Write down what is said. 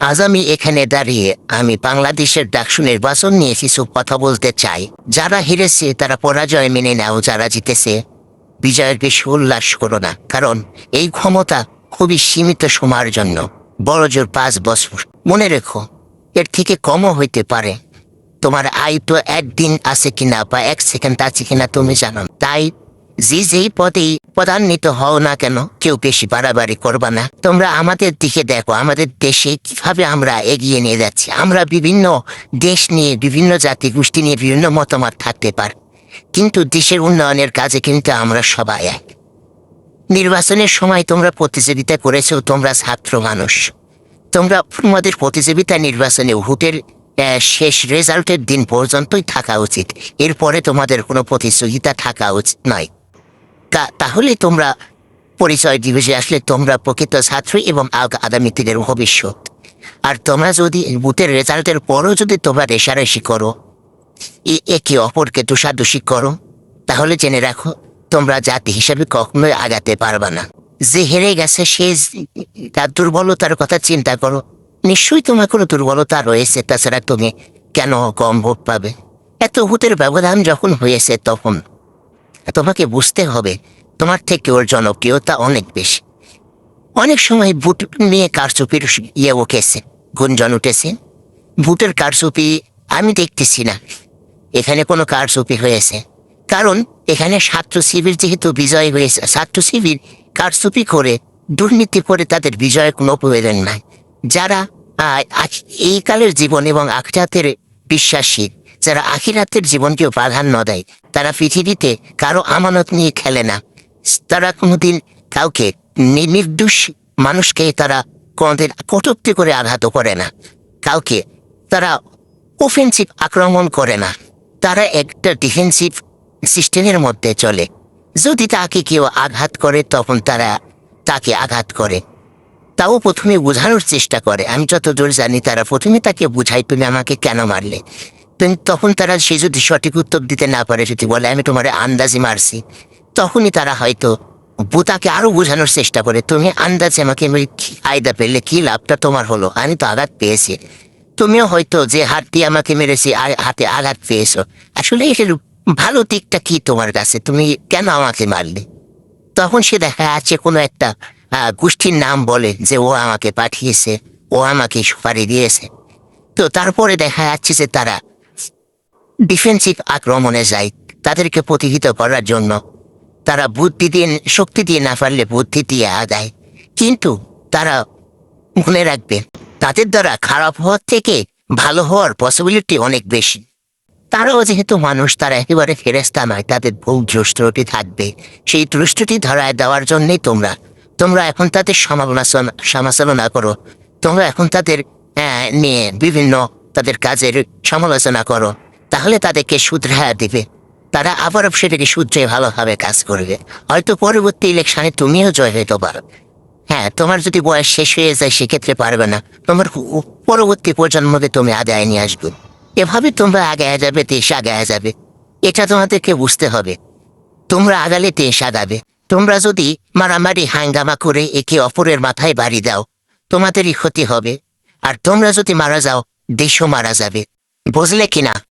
আজ আমি এখানে দাঁড়িয়ে আমি বাংলাদেশের ডাকসু নির্বাচন নিয়ে কিছু কথা বলতে চাই। যারা হেরেছে, তারা পরাজয় মেনে নাও, যারা জিতেছে বিজয়ের বেশি উল্লাস করো না। কারণ এই ক্ষমতা খুবই সীমিত সময়ের জন্য, বড়জোর পাঁচ বছর। মনে রেখো, এর থেকে কমও হইতে পারে। তোমার আয়ু তো একদিন আছে কিনা বা এক সেকেন্ড আছে কিনা তুমি জানো। তাই যে যেই পদেই পদান্বিত হও না কেন? কেউ বেশি বাড়াবাড়ি করবা না। তোমরা আমাদের দিকে দেখো, আমাদের দেশে কীভাবে আমরা এগিয়ে নিয়ে যাচ্ছি। আমরা বিভিন্ন দেশ নিয়ে, বিভিন্ন জাতি গোষ্ঠী নিয়ে বিভিন্ন মতামত থাকতে পার। কিন্তু দেশের উন্নয়নের কাজে কিন্তু আমরা সবাই এক। নির্বাচনের সময় তোমরা প্রতিযোগিতা করেছ, তোমরা ছাত্র মানুষ। তোমরা তোমাদের প্রতিযোগিতা নির্বাচনে ভোটের শেষ রেজাল্টের দিন পর্যন্তই থাকা উচিত। এরপরে তোমাদের কোনো প্রতিযোগিতা থাকা উচিত নয়। তাহলে তোমরা পরিচয় দিবে যে আসলে তোমরা প্রকৃত ছাত্রী এবং আগ- আগামী দিনের ভবিষ্যৎ। আর তোমরা যদি বুথের রেজাল্টের পরও যদি তোমরা রেশারেশি করো একে অপরকে দোষাদোষি করো, তাহলে জেনে রাখো, তোমরা জাতি হিসাবে কখনোই আগাতে পারবা না। যে হেরে গেছে, সে তার দুর্বলতার কথা চিন্তা করো। নিশ্চয়ই তোমার কোনো দুর্বলতা রয়েছে, তাছাড়া তুমি কেন কম ভোট পাবে? এত ভূতের ব্যবধান যখন হয়েছে তখন তোমাকে বুঝতে হবে, তোমার থেকে ওর জনপ্রিয়তা অনেক বেশি। অনেক সময় ভোট নিয়ে কারচুপির ইয়ে উঠেছে, গুঞ্জন উঠেছে। ভোটের কারচুপি আমি দেখতেছি না। এখানে কোনো কারচুপি হয়েছে। কারণ এখানে ছাত্র শিবির যেহেতু বিজয় হয়েছে, ছাত্র শিবির কারচুপি করে দুর্নীতি করে তাদের বিজয়ের কোনো প্রয়োজন নাই। যারা এই কালের জীবন এবং আখিরাতের বিশ্বাসী, যারা আখিরাতের জীবনকেও প্রাধান্য দেয় তারা পৃথিবীতে কারও আমানত নিয়ে খেলে না। তারা কোনোদিন কাউকে নির্দোষ মানুষকে তারা কোনোদিন কটুক্তি করে আঘাত করে না। কাউকে তারা অফেন্সিভ আক্রমণ করে না। তারা একটা ডিফেন্সিভ সিস্টেমের মধ্যে চলে। যদি তাকে কেউ আঘাত করে, তখন তারা তাকে আঘাত করে। তাও প্রথমে বোঝানোর চেষ্টা করে। আমি যতদূর জানি, তারা প্রথমে তাকে বুঝাই তুমি আমাকে কেন মারলে? তুমি তখন তারা সে যদি সঠিক উত্তর দিতে না পারে, যদি বলে, আমি তোমার আন্দাজে মারছি, তখনই তারা হয়তো বুতাকে আরও বোঝানোর চেষ্টা করে, তুমি আন্দাজে আমাকে আয়দা পেলে, কি লাভটা তোমার হলো? আমি তো আঘাত পেয়েছি। তুমিও হয়তো যে হাত দিয়ে আমাকে মেরেছি হাতে আঘাত পেয়েছ। আসলে এটার ভালো দিকটা কি তোমার কাছে? তুমি কেন আমাকে মারলে? তখন সে দেখা যাচ্ছে কোনো একটা গোষ্ঠীর নাম বলে যে, ও আমাকে পাঠিয়েছে, ও আমাকে সুপারি দিয়েছে। তো তারপরে দেখা যাচ্ছে যে তারা ডিফেন্সিভ আক্রমণে যায় তাদেরকে প্রতিহিত করার জন্য। তারা বুদ্ধি দিয়ে শক্তি দিয়ে না পারলে বুদ্ধি দিয়ে আদায়। কিন্তু তারা মনে রাখবে তাদের দ্বারা খারাপ হওয়ার থেকে ভালো হওয়ার পসিবিলিটি অনেক বেশি। তারাও যেহেতু মানুষ তারা একেবারে ফেরেস্তা নয় তাদের ভুল দ্রষ্টটি থাকবে। সেই দ্রষ্টটি ধরায় দেওয়ার জন্যই তোমরা তোমরা এখন তাদের সমালোচনা সমালোচনা করো। তোমরা এখন তাদের আহ, নিয়ে বিভিন্ন তাদের কাজের সমালোচনা করো। তাহলে তাদেরকে শুধরায়া দিবে। তারা আবারও সেটাকে শুধরে ভালোভাবে কাজ করবে। হয়তো পরবর্তী ইলেকশনে তুমিও জয় হইতে পারো। হ্যাঁ তোমার যদি বয়স শেষ হয়ে যায়, সেক্ষেত্রে পারবে না। তোমার পরবর্তী প্রজন্মকে তুমি আদায় নিয়ে আসবে। এভাবে তোমরা আগে যাবে, দেশ আগে যাবে। এটা তোমাদেরকে বুঝতে হবে। তোমরা আগালে দেশ আগাবে। তোমরা যদি মারামারি, হাঙ্গামা করে একে অপরের মাথায় বাড়ি দাও, তোমাদেরই ক্ষতি হবে। আর তোমরা যদি মারা যাও, দেশও মারা যাবে। বুঝলে কিনা?